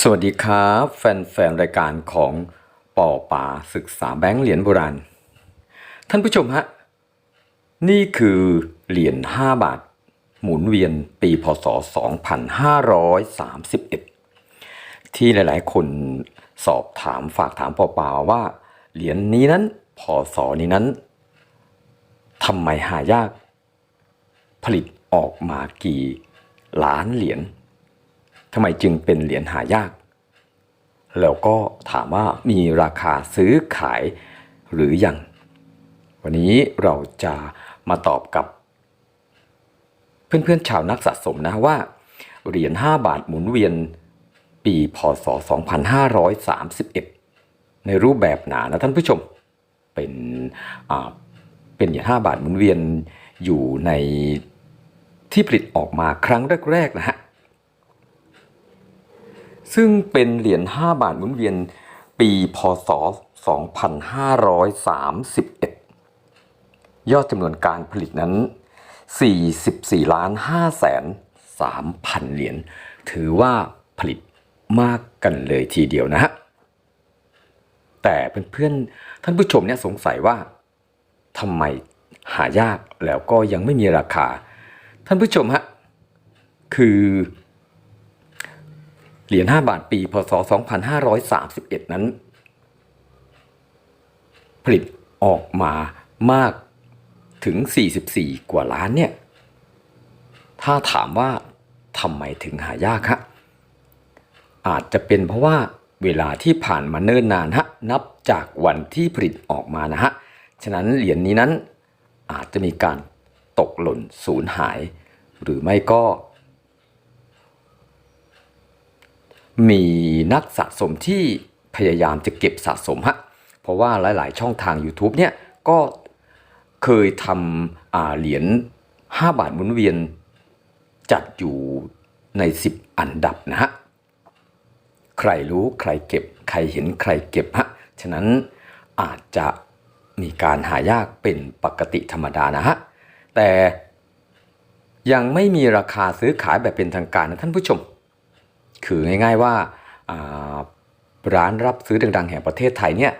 สวัสดีครับ แฟนๆ รายการของปอป่าศึกษาแบงค์เหรียญโบราณ ท่านผู้ชมฮะ นี่คือเหรียญ5 บาท หมุนเวียนปีพศ 2531 ที่หลายๆ คนสอบถามฝากถามปอป่าว่า เหรียญนี้นั้นพศนี้นั้นทำไมหายาก ผลิตออกมากี่ล้านเหรียญ ทำไมจึงเป็นเหรียญหายาก แล้วก็ถามว่ามีราคาซื้อขายหรือยัง วันนี้เราจะมาตอบกับ เพื่อนๆชาวนักสะสมนะว่าเหรียญ5บาทหมุนเวียนปีพศ 2531 ในรูปแบบหนานะท่านผู้ชม เป็นเป็นเหรียญ5บาทหมุนเวียนอยู่ในที่ผลิตออกมาครั้งแรกๆนะฮะ ซึ่งเป็นเหรียญ 5 บาทหมุนเวียนปีพศ 2531 ยอดจำนวนการผลิตนั้น 44ล้าน5แสน3พันเหรียญ ถือว่าผลิตมากกันเลยทีเดียวนะฮะ แต่เพื่อนๆ ท่านผู้ชมเนี่ยสงสัยว่าทำไมหายากแล้วก็ยังไม่มีราคา ท่านผู้ชมฮะ คือ เหรียญ5บาทปีพศ 2531 นั้น ผลิตออกมามากถึง 44 กว่าล้านเนี่ย ถ้าถามว่าทำไมถึงหายากฮะ อาจจะเป็นเพราะว่าเวลาที่ผ่านมาเนิ่นนานฮะ นับจากวันที่ผลิตออกมานะฮะ ฉะนั้นเหรียญนี้นั้นอาจจะมีการตกหล่นสูญหาย หรือไม่ก็ มีนักสะสมที่พยายามจะเก็บสะสมฮะเพราะว่าหลาย ๆ ช่องทาง YouTube เนี่ยก็เคยทำเหรียญ5 บาทหมุนเวียนจัดอยู่ใน 10 อันดับนะฮะ ใครรู้ใครเก็บ ใครเห็นใครเก็บฮะ ฉะนั้นอาจจะมีการหายากเป็นปกติธรรมดานะฮะ แต่ยังไม่มีราคาซื้อขายแบบเป็นทางการนะท่านผู้ชม คือง่ายๆว่าร้านรับซื้อดังๆแห่งประเทศไทยเนี่ย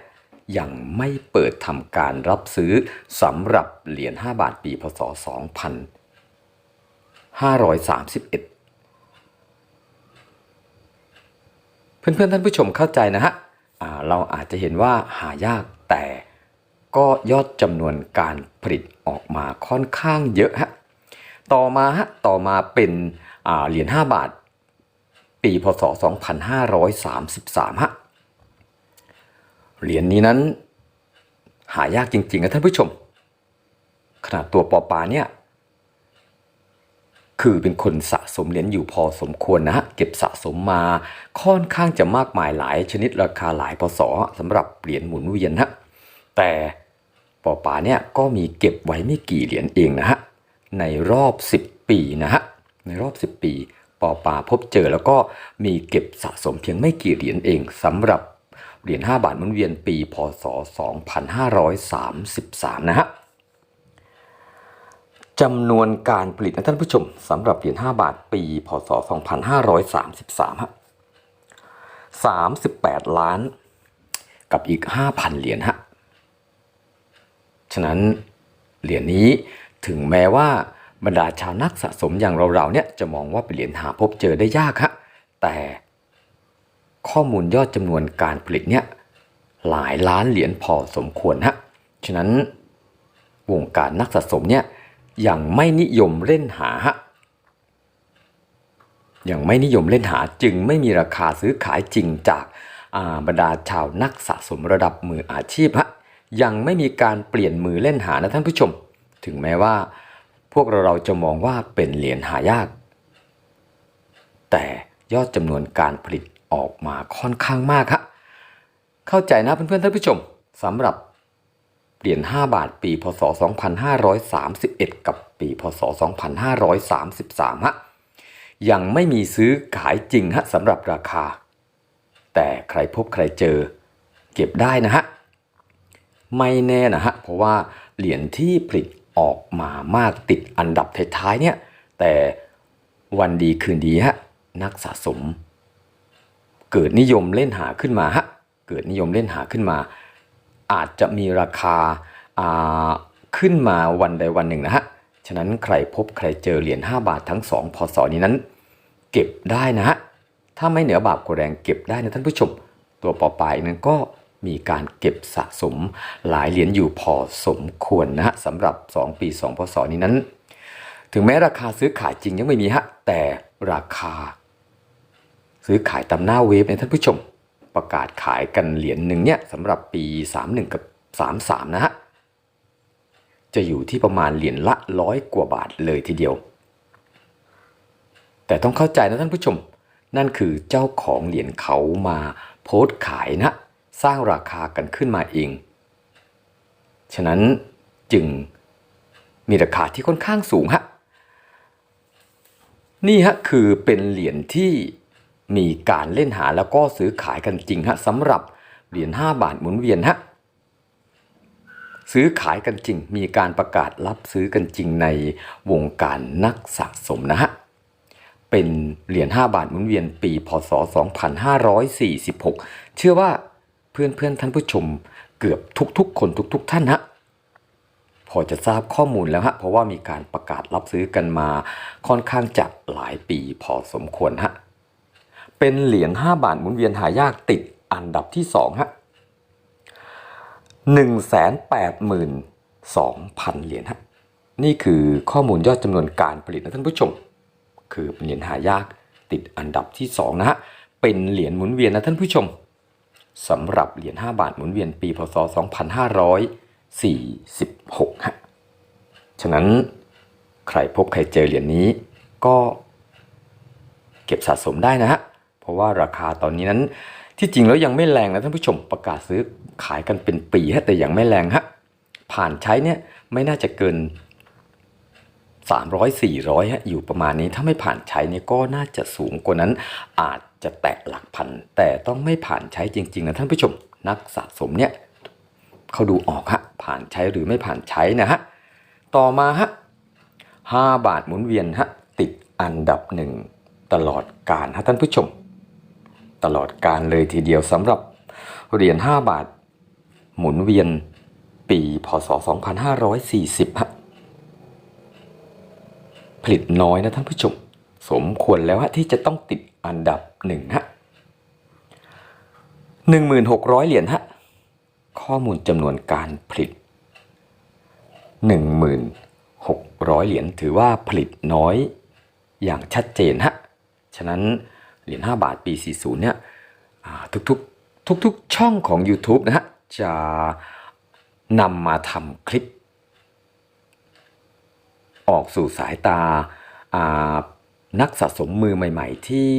ยังไม่เปิดทำการรับซื้อสำหรับเหรียญ5บาทปีพศ 2531เพื่อนๆท่านผู้ชมเข้าใจนะฮะเราอาจจะเห็นว่าหายากแต่ก็ยอดจำนวนการผลิตออกมาค่อนข้างเยอะฮะ ต่อมาฮะ ต่อมาเป็นเหรียญ5บาท ปีพศ 2533 ฮะ เหรียญนี้นั้น หายากจริงๆนะท่านผู้ชม ขนาดตัวปอปาเนี่ย คือเป็นคนสะสมเหรียญอยู่พอสมควรนะฮะเก็บสะสมมาค่อนข้างจะมากมายหลายชนิดราคาหลายพศสำหรับเหรียญหมุนเวียนฮะแต่ปอปาเนี่ยก็มีเก็บไว้ไม่กี่เหรียญเองนะฮะ ในรอบ 10 ปีนะฮะ ในรอบ 10 ปี ปอปาพบเจอแล้วก็มีเก็บสะสมเพียงไม่กี่เหรียญเองสำหรับเหรียญ5บาทหมุนเวียนปีพศ 2533 นะฮะจำนวนการผลิตนะท่านผู้ชมสำหรับเหรียญ5บาทปีพศ 2533 ฮะ 38 ล้านกับอีก 5,000 เหรียญฮะ ฉะนั้นเหรียญนี้ถึงแม้ว่า บรรดาชาวนักสะสมอย่างเราๆเนี่ยจะมองว่าเป็นเหรียญหาพบเจอได้ยากฮะแต่ข้อมูลยอดจำนวนการผลิตเนี่ยหลายล้านเหรียญพอสมควรฮะฉะนั้นวงการนักสะสมเนี่ยยังไม่นิยมเล่นหาฮะยังไม่นิยมเล่นหาจึงไม่มีราคาซื้อขายจริงจากาบรรดาชาวนักสะสมระดับมืออาชีพฮะยังไม่มีการเปลี่ยนมือเล่นหานะท่านผู้ชม ถึงแม้ว่า วกเราเราจะมองว่าเป็นเหรียญหายาก แต่ยอดจำนวนการผลิตออกมาค่อนข้างมากครับเข้าใจนะเพื่อนๆท่านผู้ชมสำหรับเหรียญ5บาทปี พศ 2531 กับปี พศ 2533ฮะยังไม่มีซื้อขายจริงฮะสำหรับราคา แต่ใครพบใครเจอ เก็บได้นะฮะ ไม่แน่นะฮะ เพราะว่าเหรียญที่ผลิต ออกมามากติดอันดับท้ายๆเนี่ยแต่วันดีคืนดีฮะนักสะสม เกิดนิยมเล่นหาขึ้นมาฮะเกิดนิยมเล่นหาขึ้นมา อาจจะมีราคาอ่าขึ้นมาวันใดวันหนึ่งนะฮะฉะนั้นใครพบใครเจอเหรียญ5บาททั้ง 2พศนี้นั้น เก็บได้นะฮะถ้าไม่เหนือบาปกว่าแรงเก็บได้นะท่านผู้ชม ตัวปอปลายนั้นก็ มีการเก็บสะสมหลายเหรียญอยู่พอสมควรนะฮะสำหรับ 2 ปี 2 พศนี้นั้น ถึงแม้ราคาซื้อขายจริงยังไม่มีฮะแต่ราคา ซื้อขายตามหน้าเว็บเนี่ยท่านผู้ชมประกาศขายกันเหรียญหนึ่งเนี่ยสำหรับปี 31 กับ 33 นะฮะจะอยู่ที่ประมาณเหรียญละร้อยกว่าบาทเลยทีเดียว แต่ต้องเข้าใจนะท่านผู้ชม นั่นคือเจ้าของเหรียญเขามาโพสต์ขายนะ สร้างราคากันขึ้นมาเอง ฉะนั้นจึงมีราคาที่ค่อนข้างสูงฮะ นี่ฮะคือเป็นเหรียญที่มีการเล่นหาแล้วก็ซื้อขายกันจริงฮะสำหรับเหรียญ5บาทหมุนเวียนฮะซื้อขายกันจริง มีการประกาศรับซื้อกันจริงในวงการนักสะสมนะฮะ เป็นเหรียญ5บาทหมุนเวียนปีพศ 2546 เชื่อว่า เพื่อนๆท่านผู้ชม เกือบทุกๆ คนทุก ๆ ท่านฮะพอจะทราบข้อมูลแล้วฮะเพราะว่ามีการประกาศรับซื้อกันมา ค่อนข้างจะหลายปีพอสมควรฮะเป็นเหรียญ5บาทหมุนเวียนหายากติดอันดับที่2ฮะ182,000 เหรียญฮะนี่คือข้อมูลยอดจำนวนการผลิตนะท่านผู้ชม คือเป็นเหรียญหายากติดอันดับที่ 2 นะฮะเป็นเหรียญหมุนเวียนนะท่านผู้ชม สำหรับเหรียญ5บาทหมุนเวียนปีพศ 2546ฮะฉะนั้นใครพบใครเจอเหรียญนี้ก็เก็บสะสมได้นะฮะ เพราะว่าราคาตอนนี้นั้นที่จริงแล้วยังไม่แรงนะท่านผู้ชมประกาศซื้อขายกันเป็นปีฮะแต่ยังไม่แรงฮะผ่านใช้เนี่ยไม่น่าจะเกิน 300 400ฮะอยู่ประมาณนี้ถ้าไม่ผ่านใช้เนี่ยก็น่าจะสูงกว่านั้นอาจ จะแตะหลักพัน แต่ต้องไม่ผ่านใช้จริง ๆ นะท่านผู้ชม นักสะสมเนี่ยเขาดูออกฮะผ่านใช้หรือไม่ผ่านใช้นะฮะต่อมาฮะ5บาทหมุนเวียนฮะติดอันดับหนึ่งตลอดการฮะท่านผู้ชม ตลอดการเลยทีเดียวสำหรับเหรียญ5บาท หมุนเวียนปีพศ 2540ฮะผลิตน้อยนะท่านผู้ชมสม ควรแล้วฮะที่จะต้องติดอันดับหนึ่งฮะหนึ่งหมื่นหกร้อยเหรียญฮะข้อมูลจำนวนการผลิตหนึ่งหมื่นหกร้อยเหรียญถือว่าผลิตน้อยอย่างชัดเจนฮะฉะนั้นเหรียญ5บาทปี 40 เนี่ยทุกๆทุกๆช่องของ YouTube นะฮะจะนำมาทำคลิป ออกสู่สายตาอ่า นักสะสมมือใหม่ ๆ ที่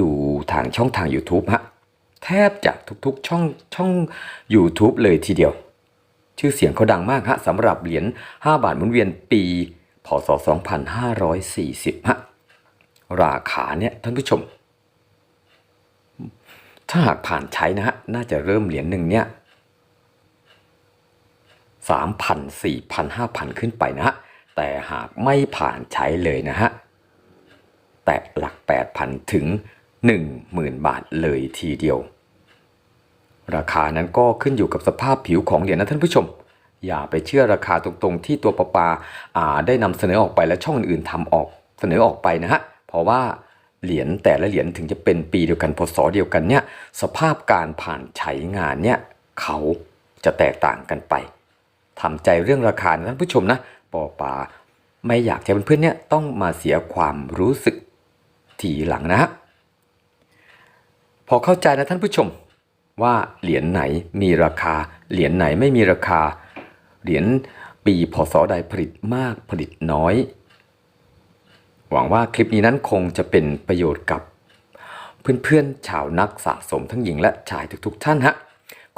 ดูทางช่องทาง YouTube ฮะแทบจะทุกๆช่องช่อง YouTube เลยทีเดียว ชื่อเสียงเขาดังมากฮะสำหรับเหรียญ 5 บาทหมุนเวียนปีพศ 2540ฮะราคาเนี่ยท่านผู้ชม ถ้าหากผ่านใช้นะฮะ น่าจะเริ่มเหรียญหนึ่งเนี่ยสามพันสี่พันห้าพันขึ้นไปนะฮะ แต่หากไม่ผ่านใช้เลยนะฮะ ตะหลักแปดพันถึงหนึ่งหมื่นบาทเลยทีเดียว ราคานั้นก็ขึ้นอยู่กับสภาพผิวของเหรียญนะท่านผู้ชม อย่าไปเชื่อราคาตรงๆ ที่ตัวประปาอ่าได้นำเสนอออกไปและช่องอื่นๆทำออกเสนอออกไปนะฮะ เพราะว่าเหรียญแต่ละเหรียญถึงจะเป็นปีเดียวกันพศเดียวกันเนี่ยสภาพการผ่านใช้งานเนี่ยเขาจะแตกต่างกันไปทำใจเรื่องราคานะท่านผู้ชมนะปอปาไม่อยากจะเพื่อนๆเนี่ยต้องมาเสียความรู้สึก ทีหลังนะฮะพอเข้าใจนะท่านผู้ชมว่าเหรียญไหนมีราคา เหรียญไหนไม่มีราคา เหรียญปีพศใดผลิตมากผลิตน้อย หวังว่าคลิปนี้นั้นคงจะเป็นประโยชน์กับเพื่อนๆชาวนักสะสมทั้งหญิงและชายทุกๆท่านฮะ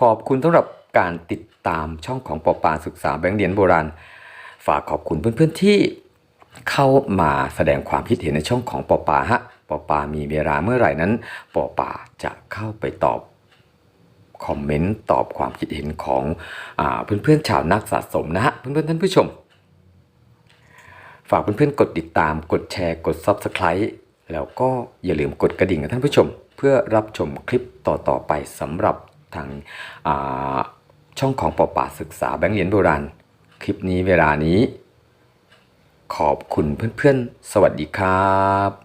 ขอบคุณสำหรับการติดตามช่องของปอปาศึกษาแบงค์เหรียญโบราณ ฝากขอบคุณเพื่อนๆที่ เข้ามาแสดงความคิดเห็นในช่องของปอปาฮะปอปามีเวลาเมื่อไหร่นั้นปอปาจะเข้าไปตอบคอมเมนต์ตอบความคิดเห็นของอเพื่อนๆชาวนักสะสมนะฮะเพื่อนๆท่านผู้ชม ฝากเพื่อนๆกดติดตามกดแชร์กด Subscribe แล้วก็อย่าลืมกดกระดิ่งนะท่านผู้ชม เพื่อรับชมคลิปต่อๆไปสำหรับทางช่องของปอป่าศึกษาแบงค์เหรียญโบราณ คลิปนี้เวลานี้ ขอบคุณเพื่อนๆ สวัสดีครับ